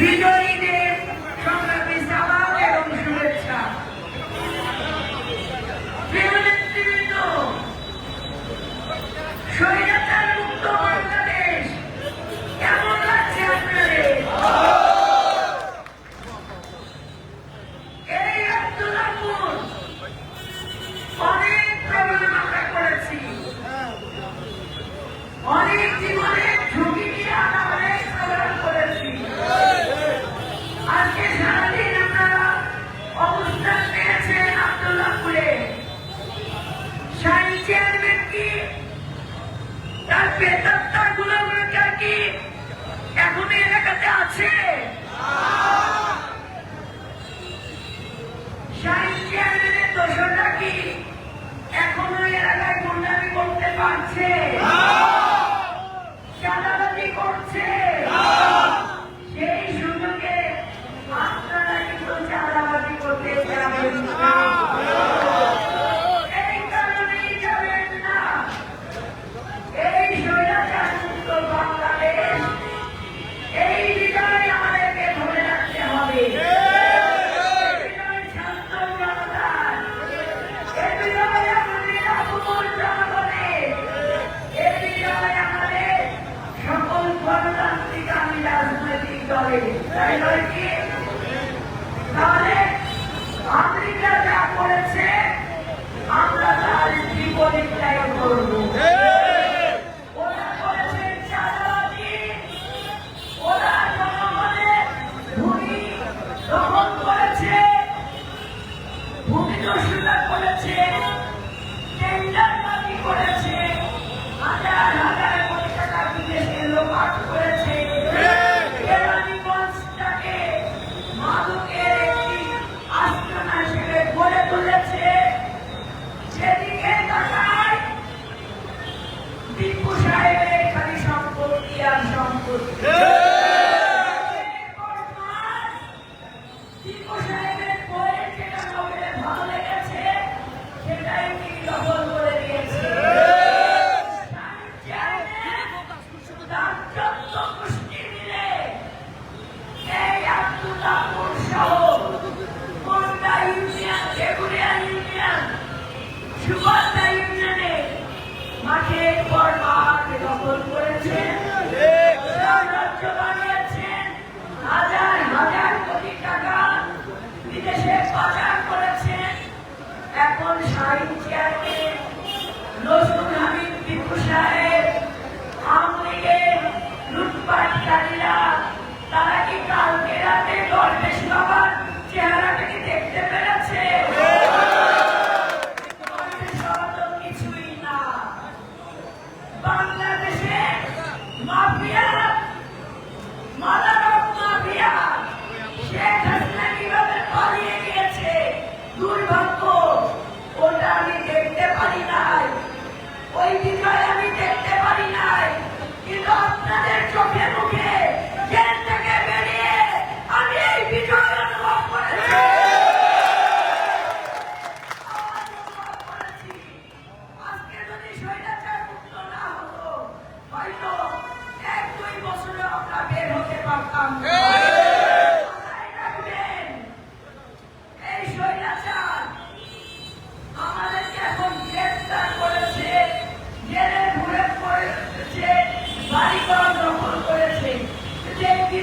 Vitória!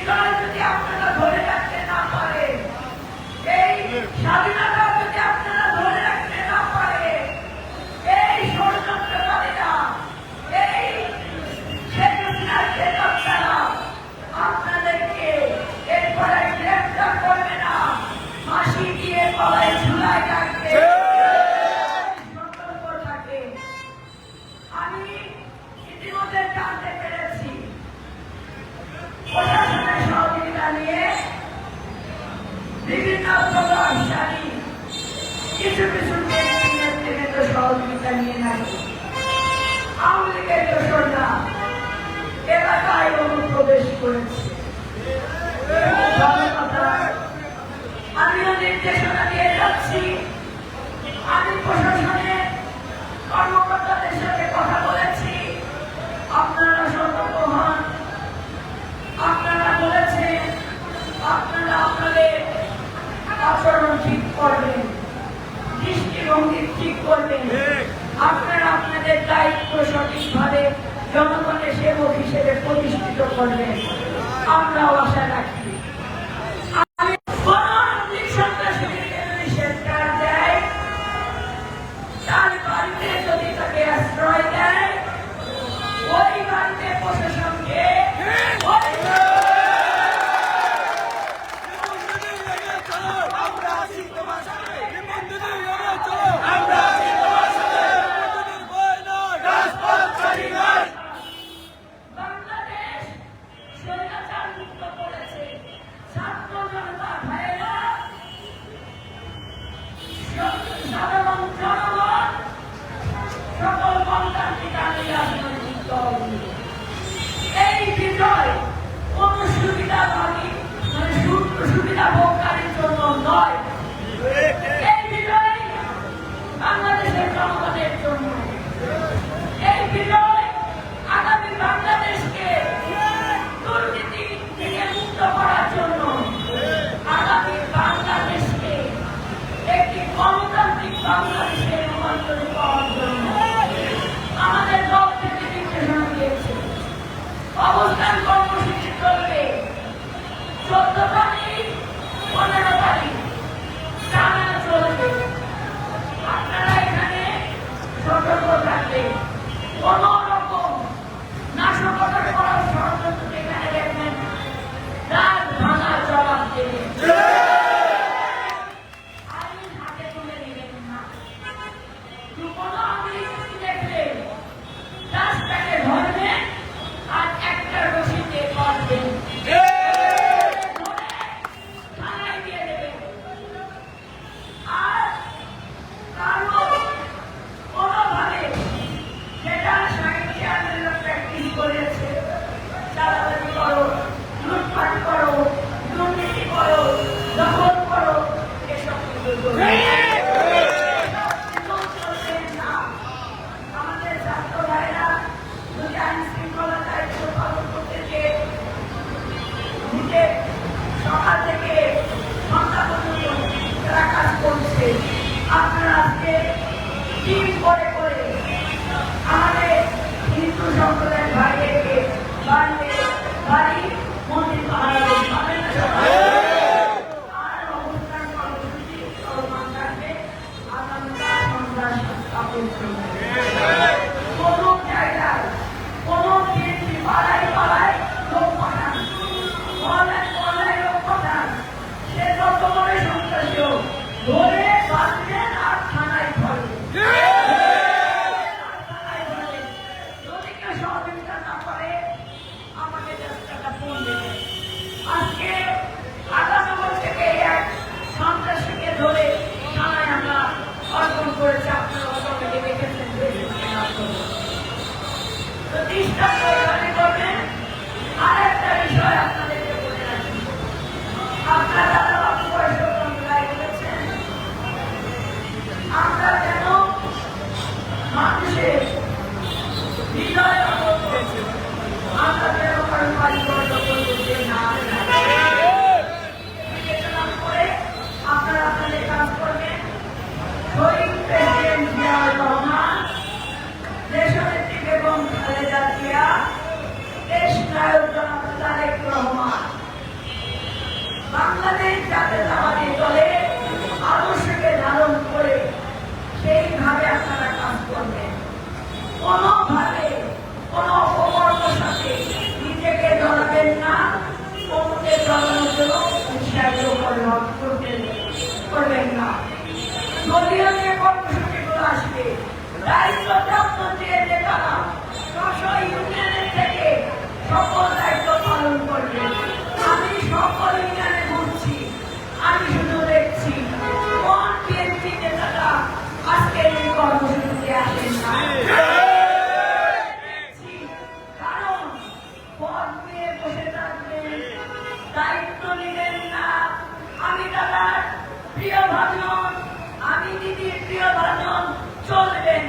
হৃদয় যদি রাখতে না পারেন, এই স্বাধীনতা যদি আপনারা রাখতে না পারেন, এই ষড়যন্ত্রকারীরা, এই আপনারা আপনাদেরকে এরপরে গ্রেফতার করবে না, ফাঁসি দিয়ে পালাই প্রবেশ করেছে। আমি প্রশাসনের কর্মকর্তাদের সাথে কথা বলেছি। আপনারা সতর্ক হন আপনারা বলেছেন আপনারা আপনাদের আচরণ ঠিক করবেন, দৃষ্টিভঙ্গি ঠিক করবেন। আপনারা আপনাদের দায়িত্ব সঠিকভাবে জনগণের সেবক হিসেবে প্রতিষ্ঠিত করবেন। আমরাও আশা রাখি Thank you.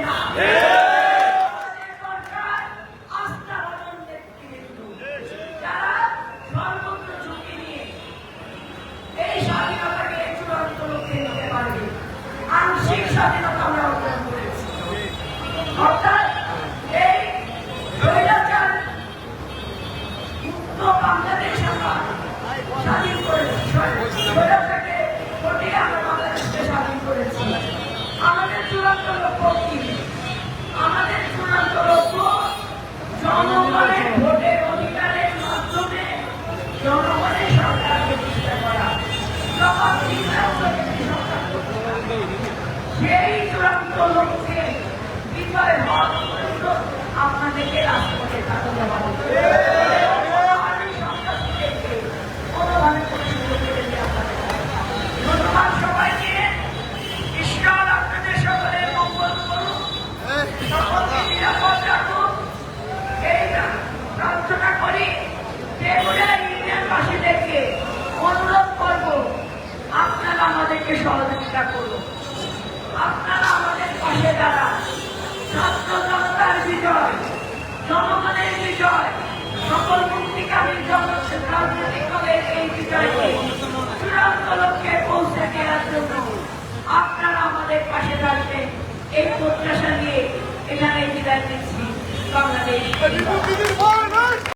Yeah. আমাদেরকে সহযোগিতা করুন আপনারা আমাদের পাশে দাঁড়ান ছাত্র জনতার বিজয় সকল মুক্তিকামী জনগণ এই বিজয়কে চূড়ান্ত লক্ষ্যে পৌঁছে দেওয়ার আমাদের পাশে থাকবেন এই এখানে বিদায় বাংলাদেশ